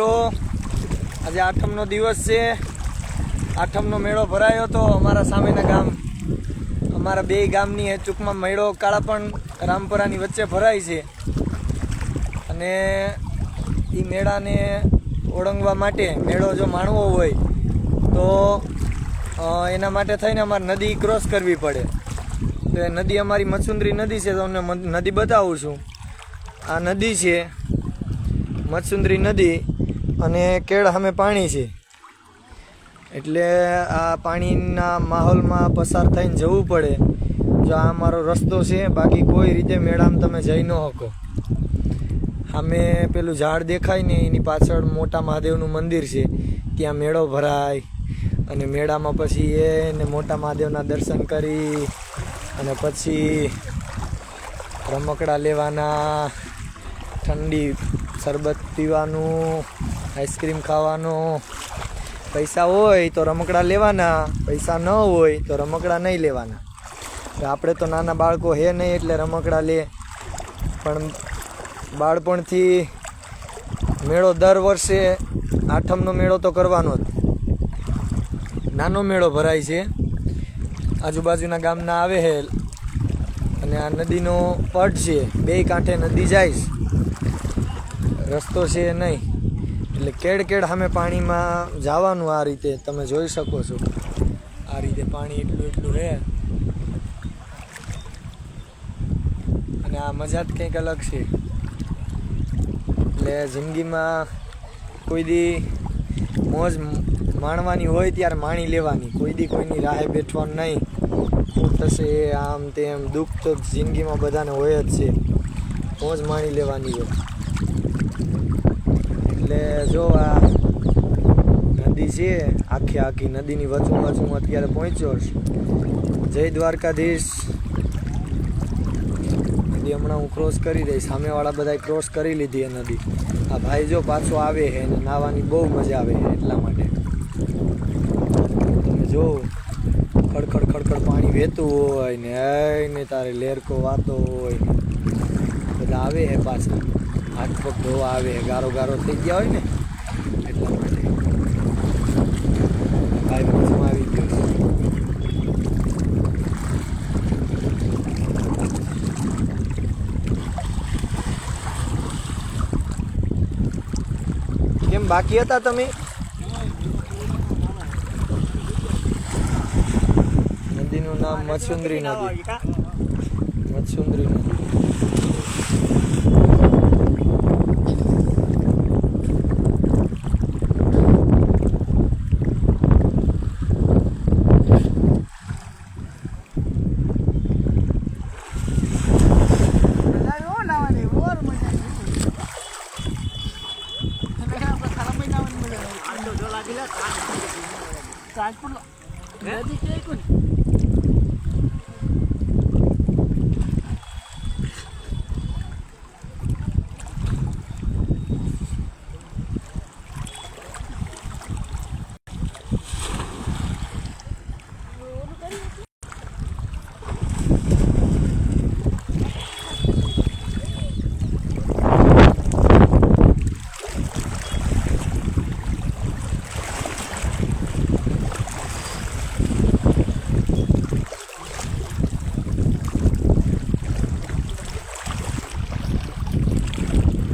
મિત્રો, આજે આઠમનો દિવસ છે. આઠમનો મેળો ભરાયો તો અમારા સામેના ગામ, અમારા બે ગામની એ ટૂંકમાં મેળો કાળાપણ રામપરાની વચ્ચે ભરાય છે. અને એ મેળાને ઓળંગવા માટે મેળો જો માણવો હોય, તો એના માટે થઈને અમારે નદી ક્રોસ કરવી પડે. તો એ નદી અમારી મચુંદરી નદી છે તમને નદી બતાવું છું. આ નદી છે મચુંદરી નદી. અને કેળ સામે પાણી છે. એટલે આ પાણીના માહોલમાં પસાર થઈને જવું પડે. જો આ અમારો રસ્તો છે, બાકી કોઈ રીતે મેળામાં તમે જઈ ન શકો. સામે પેલું ઝાડ દેખાય ને, એની પાછળ મોટા મહાદેવનું મંદિર છે. ત્યાં મેળો ભરાય અને મેળામાં પછી એ ને મોટા મહાદેવના દર્શન કરી અને પછી રમકડા લેવાના, ઠંડી શરબત પીવાનું, આઈસ્ક્રીમ ખાવાનું. પૈસા હોય તો રમકડા લેવાના, પૈસા ન હોય તો રમકડા નહીં લેવાના. આપણે તો નાના બાળકો હે નહીં એટલે રમકડા લે. પણ બાળપણથી મેળો દર વર્ષે આઠમનો મેળો તો કરવાનો જ. નાનો મેળો ભરાય છે. આજુબાજુના ગામના આવે છે અને આ નદીનો પટ છે. બે કાંઠે નદી જાય છે. રસ્તો છે નહીં. એટલે કેડ કેડ સામે પાણીમાં જવાનું આ રીતે તમે જોઈ શકો છો. આ રીતે પાણી એટલું એટલું છે અને આ મજા જ કંઈક અલગ છે. એટલે જિંદગીમાં કોઈ દી મોજ માણવાની હોય ત્યારે માણી લેવાની. કોઈ દી કોઈની રાહે બેઠવાનું નહીં. શું થશે આમ તેમ દુઃખ તો જિંદગીમાં બધાને હોય જ છે. મોજ માણી લેવાની હોય. એટલે જો આ નદી છે, આખી આખી નદીની વચું વચું અત્યારે પહોંચ્યો જય દ્વારકાધીશ. નદી હમણાં હું ક્રોસ કરી દઈશ. સામેવાળા બધા ક્રોસ કરી લીધી એ નદી. આ ભાઈ જો પાછો આવે છે અને નાવાની બહુ મજા આવે છે એટલા માટે. તમે જો ખડખડ ખડખડ પાણી વહેતું હોય ને ને તારે લેરકો વાતો હોય બધા આવે છે પાછા. હાથ પગ ધોવા આવે, ગારો ગારો થઈ ગયા હોય ને, એટલા માટે. આવી ગયો. કેમ બાકી હતા તમે? નદીનું નામ મચ્છુંદરી નદી. મચ્છુંદરી નદી. પડલો નદી કે કોની